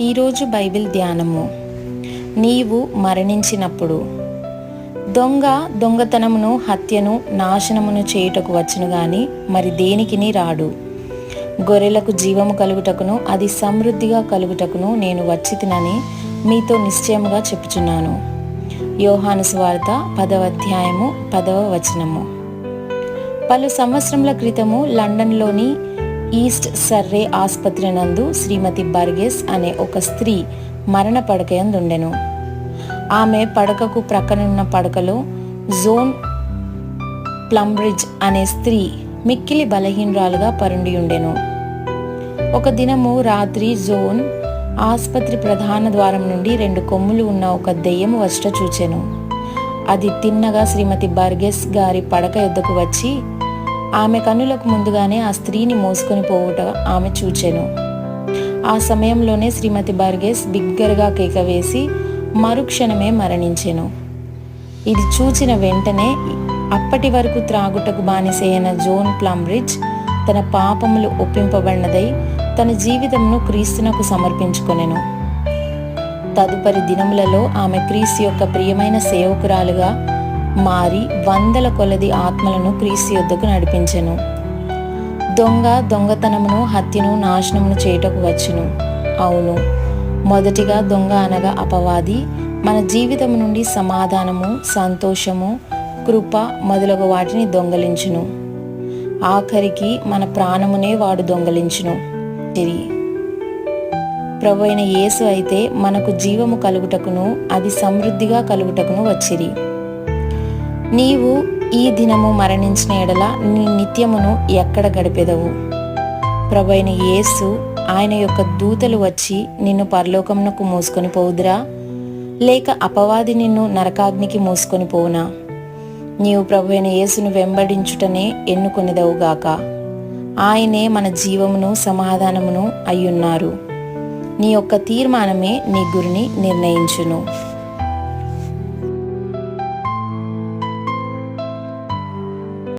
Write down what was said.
ఈరోజు బైబిల్ ధ్యానము. నీవు మరణించినప్పుడు దొంగ దొంగతనమును హత్యను నాశనమును చేయుటకు వచ్చును గాని మరి దేనికిని రాడు? గొర్రెలకు జీవము కలుగుటకును అది సమృద్ధిగా కలుగుటకును నేను వచ్చి తినని మీతో నిశ్చయముగా చెప్పుచున్నాను. యోహాను స్వార్త పదవ అధ్యాయము పదవ వచనము. పలు సంవత్సరముల క్రితము లండన్లోని ఈస్ట్ సర్రే ఆసుపత్రి నందు శ్రీమతి బర్గెస్ అనే ఒక స్త్రీ మరణ పడకయందుండెను. ఆమె పడకకు ప్రక్కనున్న పడకలో జోన్ ప్లంబ్రిడ్జ్ అనే స్త్రీ మిక్కిలి బలహీనరాలుగా పరుండి ఉండెను ఒక దినము రాత్రి జోన్ ఆసుపత్రి ప్రధాన ద్వారం నుండి రెండు కొమ్ములు ఉన్న ఒక దెయ్యము వచ్చట చూచెను. అది తిన్నగా శ్రీమతి బర్గెస్ గారి పడక ఎద్దకు వచ్చి ఆమె కన్నులకు ముందుగానే ఆ స్త్రీని మోసుకొని పోవుట ఆమె చూచెను. ఆ సమయంలోనే శ్రీమతి బర్గేస్ బిగ్గరగా కేక వేసి మరుక్షణమే మరణించెను. ఇది చూచిన వెంటనే అప్పటి వరకు త్రాగుటకు బానిసైన జోన్ ప్లంబ్రిడ్జ్ తన పాపములు ఒప్పింపబడినదై తన జీవితంను క్రీస్తునకు సమర్పించుకొనెను. తదుపరి దినములలో ఆమె క్రీస్తు యొక్క ప్రియమైన సేవకురాలుగా మారి వందల కొలది ఆత్మలను క్రీస్తు యుద్ధకు నడిపించెను. దొంగ దొంగతనమును హత్యను నాశనమును చేయుటకు వచ్చును. అవును మొదటిగా దొంగ అనగా అపవాది. మన జీవితం నుండి సమాధానము సంతోషము కృప మొదలగు వాటిని దొంగలించును. ఆఖరికి మన ప్రాణమునే వాడు దొంగలించును. తిరిగి. ప్రభు అయిన యేసు అయితే మనకు జీవము కలుగుటకును అది సమృద్ధిగా కలుగుటకును వచ్చిరి. నీవు ఈ దినము మరణించిన ఎడల నీ నిత్యమును ఎక్కడ గడిపెదవు? ప్రభైన యేసు ఆయన యొక్క దూతలు వచ్చి నిన్ను పరలోకమునకు మూసుకొని పోవుదురా? లేక అపవాది నిన్ను నరకాగ్నికి మూసుకొని పోవునా? నీవు ప్రభువైన యేసును వెంబడించుటనే ఎన్నుకొనిదవుగాక ఆయనే మన జీవమును సమాధానమును అయ్యున్నారు. నీ యొక్క తీర్మానమే నీ గురిని నిర్ణయించును.